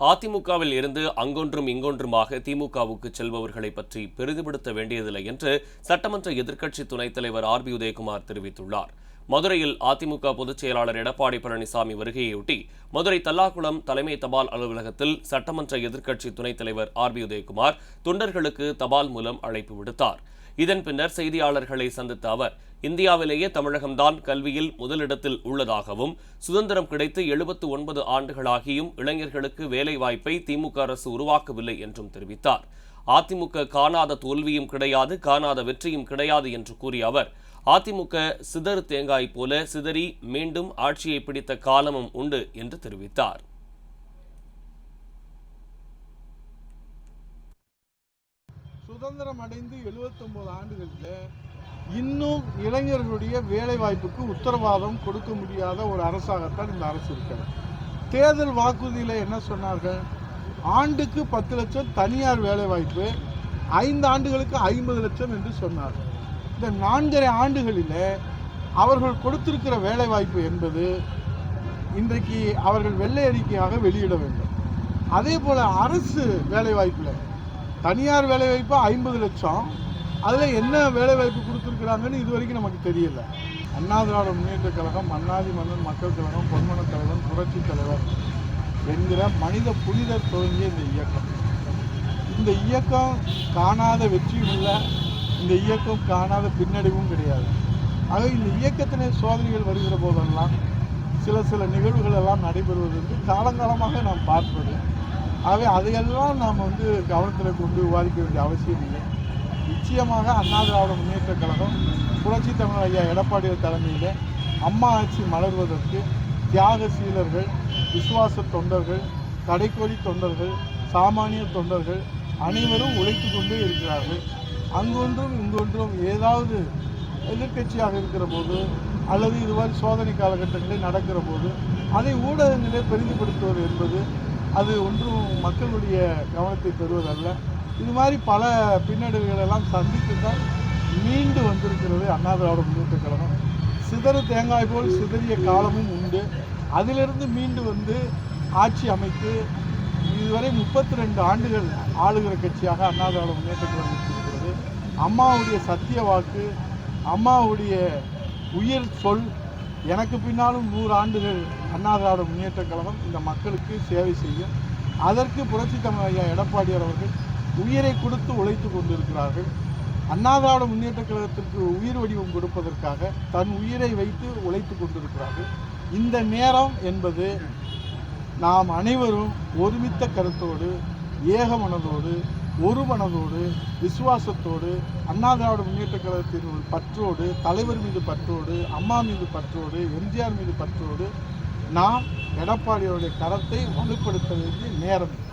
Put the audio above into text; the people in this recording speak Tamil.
அதிமுகவில் இருந்து அங்கொன்றும் இங்கொன்றுமாக திமுகவுக்கு செல்பவர்களை பற்றி பெரிதுபடுத்த வேண்டியதில்லை என்று சட்டமன்ற எதிர்க்கட்சி துணைத் தலைவர் ஆர். பி. உதயகுமார் தெரிவித்துள்ளார். மதுரையில் அதிமுக பொதுச் செயலாளர் எடப்பாடி பழனிசாமி வருகையொட்டி மதுரை தல்லாக்குளம் தலைமை தபால் அலுவலகத்தில் சட்டமன்ற எதிர்க்கட்சி துணைத் தலைவர் ஆர் பி உதயகுமார் தொண்டர்களுக்கு தபால் மூலம் அழைப்பு விடுத்தார். இதன் பின்னர் செய்தியாளர்களை சந்தித்த அவர் இந்தியாவிலேயே தமிழகம்தான் கல்வியில் முதலிடத்தில் உள்ளதாகவும் சுதந்திரம் கிடைத்து எழுபத்து ஒன்பது ஆண்டுகளாகியும் இளைஞர்களுக்கு வேலைவாய்ப்பை திமுக அரசு உருவாக்கவில்லை என்றும் தெரிவித்தார். அதிமுக காணாத தோல்வியும் கிடையாது காணாத வெற்றியும் கிடையாது என்று கூறிய அவர் அதிமுக சிதறு தேங்காய் போல சிதறி மீண்டும் ஆட்சியை பிடித்த காலமும் உண்டு என்று தெரிவித்தார். சுதந்திரம் அடைந்து 79 ஆண்டுகளில் இன்னும் இளைஞர்களுடைய வேலைவாய்ப்புக்கு உத்தரவாதம் கொடுக்க முடியாத ஒரு அரசாகத்தான் இந்த அரசு இருக்கிறது. தேர்தல் வாக்குறுதியில் என்ன சொன்னார்கள்? ஆண்டுக்கு பத்து லட்சம் தனியார் வேலைவாய்ப்பு ஐந்து ஆண்டுகளுக்கு ஐம்பது லட்சம் என்று சொன்னார். இந்த நான்கரை ஆண்டுகளில் அவர்கள் கொடுத்திருக்கிற வேலைவாய்ப்பு என்பது இன்றைக்கு அவர்கள் வெள்ளை அறிக்கையாக வெளியிட வேண்டும். அதே போல் அரசு வேலைவாய்ப்பில் தனியார் வேலைவாய்ப்பு ஐம்பது லட்சம் அதில் என்ன வேலைவாய்ப்பு கொடுத்துருக்குறாங்கன்னு இது வரைக்கும் நமக்கு தெரியல. அண்ணா திராவிட முன்னேற்ற கழகம் அண்ணாதி மன்னன் மக்கள் கழகம் பொன்மன கழகம் புரட்சி தலைவர் என்கிற மனித புனிதர் துவங்கிய இந்த இயக்கம். இந்த இயக்கம் காணாத வெற்றியும் இல்லை இந்த இயக்கம் காணாத பின்னடைவும் கிடையாது. ஆக இந்த இயக்கத்தினை சோதனைகள் வருகிற போதெல்லாம் சில சில நிகழ்வுகள் எல்லாம் நடைபெறுவது வந்து காலங்காலமாக நாம் பார்ப்பது. ஆகவே அதையெல்லாம் நாம் வந்து கவனத்தில் கொண்டு விவாதிக்க வேண்டிய அவசியம் இல்லை. நிச்சயமாக அண்ணா திராவிட முன்னேற்ற கழகம் புரட்சி தமிழ் ஐயா எடப்பாடியார் தலைமையில் அம்மா ஆட்சி மலர்வதற்கு தியாக சீலர்கள் விசுவாச தொண்டர்கள் கடைக்கோடி தொண்டர்கள் சாமானிய தொண்டர்கள் அனைவரும் உழைத்து கொண்டே இருக்கிறார்கள். அங்கொன்றும் இங்கொன்றும் ஏதாவது எதிர்க்கட்சியாக இருக்கிற போது அல்லது இதுவரை சோதனை காலகட்டங்களில் நடக்கிற போது அதை ஊடகங்களே பெரிதுபடுத்துவது என்பது அது ஒன்றும் மக்களுடைய கவனத்தை பெறுவதல்ல. இது மாதிரி பல பின்னடைவுகளெல்லாம் சந்தித்து தான் மீண்டு வந்திருக்கிறது அண்ணா திராவிட முன்னேற்ற கழகம். சிதறு தேங்காய் போல் சிதறிய காலமும் உண்டு. அதிலிருந்து மீண்டு வந்து ஆட்சி அமைத்து இதுவரை முப்பத்தி ரெண்டு ஆண்டுகள் ஆளுகிற கட்சியாக அண்ணா திராவிட முன்னேற்ற கழகம் இருக்கிறது. அம்மாவுடைய சத்திய வாக்கு அம்மாவுடைய உயிர் சொல் எனக்கு பின்னாலும் நூறு ஆண்டுகள் அண்ணா திராவிட முன்னேற்ற கழகம் இந்த மக்களுக்கு சேவை செய்யும். அதற்கு புரட்சி தமிழ் ஐயா எடப்பாடியார் அவர்கள் உயிரை கொடுத்து உழைத்து கொண்டிருக்கிறார்கள். அண்ணா திராவிட முன்னேற்ற கழகத்திற்கு உயிர் வடிவம் கொடுப்பதற்காக தன் உயிரை வைத்து உழைத்து கொண்டிருக்கிறார்கள். இந்த நேரம் என்பது நாம் அனைவரும் ஒருமித்த கருத்தோடு ஏக மனதோடு ஒரு மனதோடு விசுவாசத்தோடு அண்ணா திராவிட முன்னேற்ற கழகத்தின் ஒரு பற்றோடு தலைவர் மீது பற்றோடு அம்மா மீது பற்றோடு எம்ஜிஆர் மீது பற்றோடு நாம் எடப்பாடியோடைய கரத்தை வலுப்படுத்த வேண்டிய நேரம் இது.